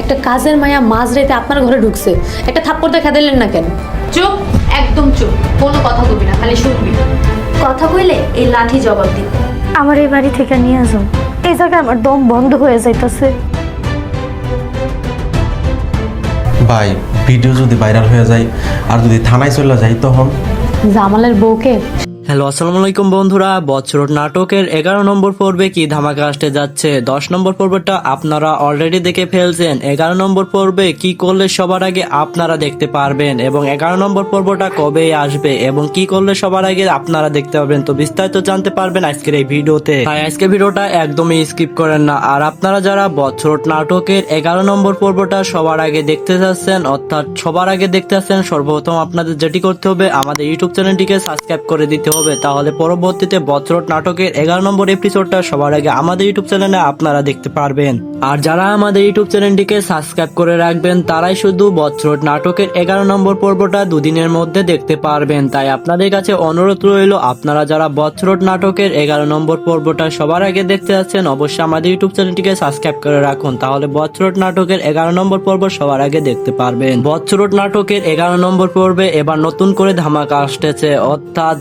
একটা কাজের মায়া মাঝ রেতে আপনার ঘরে ঢুকছে। একটা থাপ্পড় দেখা দিলেন না কেন? চুপ একদম চুপ। কোনো কথা বলবি না খালি শুনবি। কথা কইলে এই লাঠি জবাব দিব। আমার এই বাড়ি থেকে নিয়ে যাও। এই জায়গায় আমার দম বন্ধ হয়ে যাইতেছে। ভাই ভিডিও যদি ভাইরাল হয়ে যায় আর যদি থানায় চলে যায় তখন? জামালের বউকে? হ্যালো, আসসালামু আলাইকুম বন্ধুরা। বছর নাটকের এগারো নম্বর পর্বে কি ধামাকা আসতে যাচ্ছে? দশ নম্বর পর্বটা আপনারা অলরেডি দেখে ফেলছেন। এগারো নম্বর পর্বে কি করলে সবার আগে আপনারা দেখতে পারবেন? এবং এগারো নম্বর পর্বটা কবে আসবে? এবং কি করলে সবার আগে আপনারা দেখতে পাবেন তো বিস্তারিত জানতে পারবেন আজকের এই ভিডিওতে। তাই আজকের ভিডিওটা একদমই স্কিপ করেন না। আর আপনারা যারা বছর নাটকের এগারো নম্বর পর্বটা সবার আগে দেখতে চাচ্ছেন, অর্থাৎ সবার আগে দেখতে চাচ্ছেন, সর্বপ্রথম আপনাদের যেটি করতে হবে, আমাদের ইউটিউব চ্যানেলটিকে সাবস্ক্রাইব করে দিতে হবে। তাহলে পরবর্তীতে বছরট নাটকের এগারো নম্বর এপিসোডটা সবার আগে আমাদের ইউটিউব চ্যানেলে আপনারা দেখতে পারবেন। আর যারা আমাদের ইউটিউব চ্যানেলটিকে সাবস্ক্রাইব করে রাখবেন, তারাই শুধু বছরট নাটকের এগারো নম্বর পর্বটা দুদিনের মধ্যে দেখতে পারবেন। তাই আপনাদের কাছে অনুরোধ রইল, আপনারা যারা বছরট নাটকের এগারো নম্বর পর্বটা সবার আগে দেখতে যাচ্ছেন, অবশ্যই আমাদের ইউটিউব চ্যানেলটিকে সাবস্ক্রাইব করে রাখুন। তাহলে বছরট নাটকের এগারো নম্বর পর্ব সবার আগে দেখতে পারবেন। বছরট নাটকের এগারো নম্বর পর্বে এবার নতুন করে ধামাকা আসতেছে। অর্থাৎ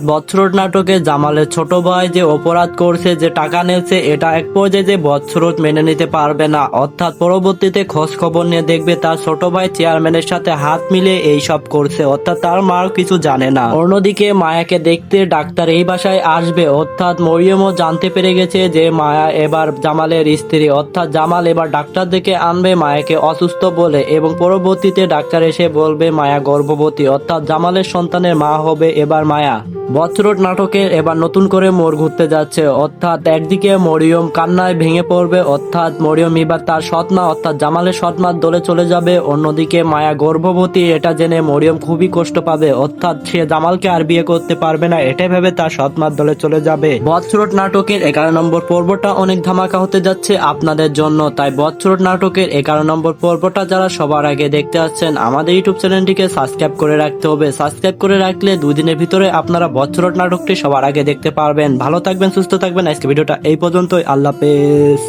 বছরট নাটকে জামালের ছোট ভাই যে অপরাধ করছে, যে টাকা নিয়েছে এটা এক পর্যায়ে যে বছরত মেনে নিতে পারবে না। অর্থাৎ পরবর্তীতে খোঁজ খবর নিয়ে দেখবে তার ছোট ভাই চেয়ারম্যানের সাথে হাত মিলিয়ে এই সব করছে। অর্থাৎ তার মার কিছু জানে না। অন্যদিকে মায়াকে দেখতে ডাক্তার এই বাসায় আসবে। অর্থাৎ মরিয়মও জানতে পেরে গেছে যে মায়া এবার জামালের স্ত্রী। অর্থাৎ জামাল এবার ডাক্তার দেখে আনবে মায়াকে অসুস্থ বলে এবং পরবর্তীতে ডাক্তার এসে বলবে, মায়া গর্ভবতী। অর্থাৎ জামালের সন্তানের মা হবে এবার মায়া। বছরট নাটকে এবার নতুন করে মোড় ঘুরতে যাচ্ছে। অর্থাৎ একদিকে মরিয়ম কান্নায় ভেঙে পড়বে, অর্থাৎ মরিয়ম এবার তার সৎমা, অর্থাৎ জামালের সৎমার দলে চলে যাবে। অন্যদিকে মায়া গর্ভবতী, এটা জেনে মরিয়ম খুবই কষ্ট পাবে, অর্থাৎ সে জামালকে আর বিয়ে করতে পারবে না, এটাই ভেবে তার সৎমার দলে চলে যাবে। বৎসরট নাটকের এগারো নম্বর পর্বটা অনেক ধামাকা হতে যাচ্ছে আপনাদের জন্য, তাই বৎসরট নাটকের এগারো নম্বর পর্বটা যারা সবার আগে দেখতে আসছেন, আমাদের ইউটিউব চ্যানেলটিকে সাবস্ক্রাইব করে রাখতে হবে। সাবস্ক্রাইব করে রাখলে দুদিনের ভিতরে আপনারা বৎসরট নাটকটি সবার আগে দেখতে পারবেন। ভালো থাকবেন, সুস্থ থাকবেন। আজকে ভিডিওটা এই পর্যন্তই। আল্লাহ হাফেজ।